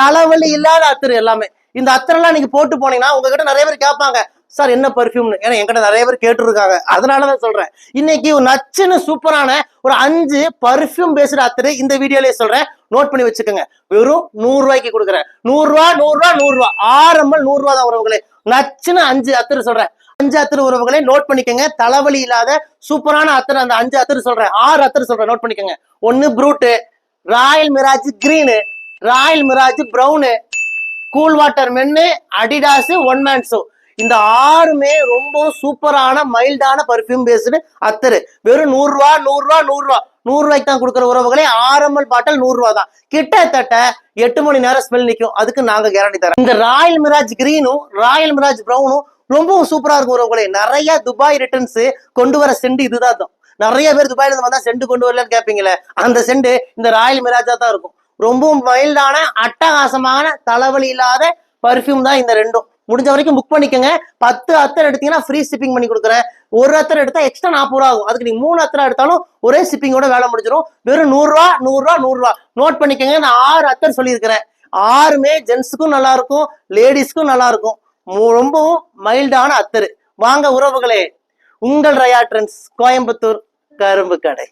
தலைவலி இல்லாத அத்தர் எல்லாமே. இந்த அத்தரெல்லாம் நீங்க போட்டு போனீங்கன்னா உங்ககிட்ட நிறைய பேர் கேட்பாங்க சார் என்ன பர்ஃப்யூம்னு ஏன்னா என்கிட்ட நிறைய பேர் கேட்டுருக்காங்க. அதனாலதான் சொல்றேன். இன்னைக்கு ஒரு நச்சுன்னு சூப்பரான ஒரு அஞ்சு பர்ஃப்யூம் பேஸ்டு அத்தர் இந்த வீடியோலயே சொல்றேன். நோட் பண்ணி வச்சுக்கோங்க. வெறும் நூறு ரூபாய்க்கு கொடுக்குறேன். நூறு ரூபா நூறு ரூபா நூறு ரூபா ஆரம்பம் நூறு ரூபா தான் உறவுகளே. நச்சுன்னு அஞ்சு அத்தர் சொல்றேன். அஞ்சு அத்தர் உறவுகளே நோட் பண்ணிக்கோங்க. தலைவலி இல்லாத சூப்பரான அத்தர் அந்த அஞ்சு அத்தர் சொல்றேன். ஆறு அத்தர் சொல்றேன். நோட் பண்ணிக்கோங்க. ஒன்னு Brut Royal Mirage green Royal Mirage brown Cool Water men Adidas One Man Show இந்த ஆறுமே ரொம்ப சூப்பரான மைல்டான பர்ஃப்யூம் பேஸ்டு அத்தரு. வெறும் நூறுரூவா நூறுரூவா நூறுரூவா. நூறு ரூபாய்க்கு தான் கொடுக்குற உறவுகளே ஆரம்பல் பாட்டல் நூறுரூவா தான். கிட்டத்தட்ட எட்டு மணி நேரம் ஸ்மெல் நிற்கும் அதுக்கு நாங்க கேரண்டி தரோம் இந்த ராயல் மிராஜ் கிரீனும் ராயல் மிராஜ் ப்ரௌனும் ரொம்பவும் சூப்பராக இருக்கும் உறவுகளே. நிறைய துபாய் ரிட்டர்ன்ஸ் கொண்டு வர செண்டு இதுதான். நிறைய பேர் துபாயில இருந்து வந்தா செண்டு கொண்டு வரலன்னு கேட்பீங்களே அந்த செண்டு இந்த ராயல் மிராஜா தான் இருக்கும். ரொம்பவும் மைல்டான அட்டகாசமான தலைவலி இல்லாத பர்ஃப்யூம் தான் இந்த ரெண்டும். முடிஞ்ச வரைக்கும் புக் பண்ணிக்கோங்க. பத்து அத்தர் எடுத்தீங்கன்னா ஃப்ரீ ஷிப்பிங் பண்ணி கொடுக்குறேன். ஒரு அத்தர் எடுத்தா எக்ஸ்ட்ரா நாற்பது ரூபா ஆகும். அதுக்கு நீங்க மூணு அத்தர் எடுத்தாலும் ஒரே ஷிப்பிங்கோட வேலை முடிஞ்சிடும் வெறும் நூறுரூவா நூறுரூவா நூறுரூவா நோட் பண்ணிக்கோங்க. நான் ஆறு அத்தர் சொல்லியிருக்கிறேன். ஆறுமே ஜென்ஸுக்கும் நல்லா இருக்கும். லேடிஸ்க்கும் நல்லா இருக்கும். ரொம்பவும் மைல்டான அத்தர். வாங்க உறவுகளே. உங்கள் ரயா ட்ரெண்ட்ஸ் கோயம்புத்தூர் கரும்பு கடை.